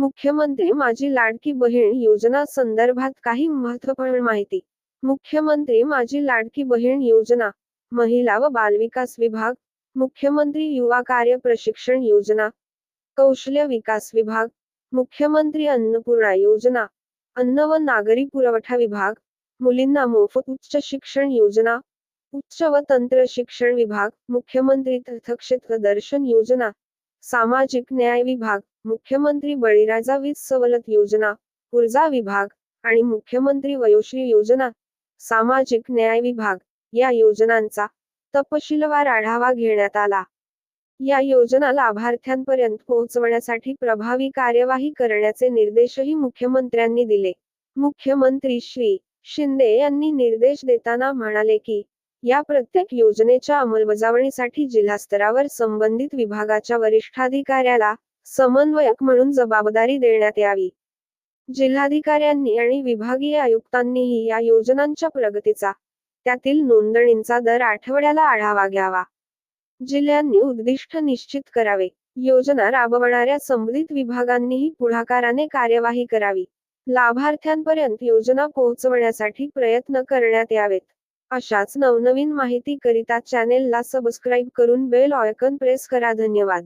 मुख्यमंत्री माझी लाडकी बहीण योजना संदर्भात काही महत्त्वपूर्ण माहिती. मुख्यमंत्री माझी लाडकी बहीण योजना महिला व बालविकास विभाग मुख्यमंत्री युवा कार्य प्रशिक्षण योजना कौशल्य विकास विभाग मुख्यमंत्री अन्नपूर्णा योजना अन्न व नागरी पुरवठा विभाग मुलींना मोफत उच्च शिक्षण योजना उच्च व तंत्र शिक्षण विभाग मुख्यमंत्री तीर्थक्षेत्र दर्शन योजना सामाजिक न्याय विभाग मुख्यमंत्री बळीराजा वीज सवलत योजना ऊर्जा विभाग आणि मुख्यमंत्री वयोश्री योजना सामाजिक न्याय विभाग या योजनांचा तपशीलवार आढावा घेण्यात आला. या योजना लाभार्थ्यांपर्यंत पोहोचवण्यासाठी प्रभावी कार्यवाही करण्याचे निर्देशही मुख्यमंत्र्यांनी दिले. मुख्यमंत्री श्री शिंदे यांनी निर्देश देताना म्हणाले की या प्रत्येक योजनेच्या अंमलबजावणीसाठी जिल्हास्तरावर संबंधित विभागाच्या वरिष्ठाधिकाऱ्याला समन्वयक म्हणून जबाबदारी देण्यात यावी. जिल्हाधिकाऱ्यांनी आणि विभागीय आयुक्तांनीही या योजनांच्या प्रगतीचा त्यातील नोंदणींचा दर आठवड्याला आढावा घ्यावा. जिल्ह्यांनी उद्दिष्ट निश्चित करावे. योजना राबवणाऱ्या संबंधित विभागांनीही पुढाकाराने कार्यवाही करावी. लाभार्थ्यांपर्यंत योजना पोहोचवण्यासाठी प्रयत्न करण्यात यावेत. अशाच नवनवीन माहिती करिता चॅनेलला सबस्क्राईब करून बेल ऑयकन प्रेस करा. धन्यवाद.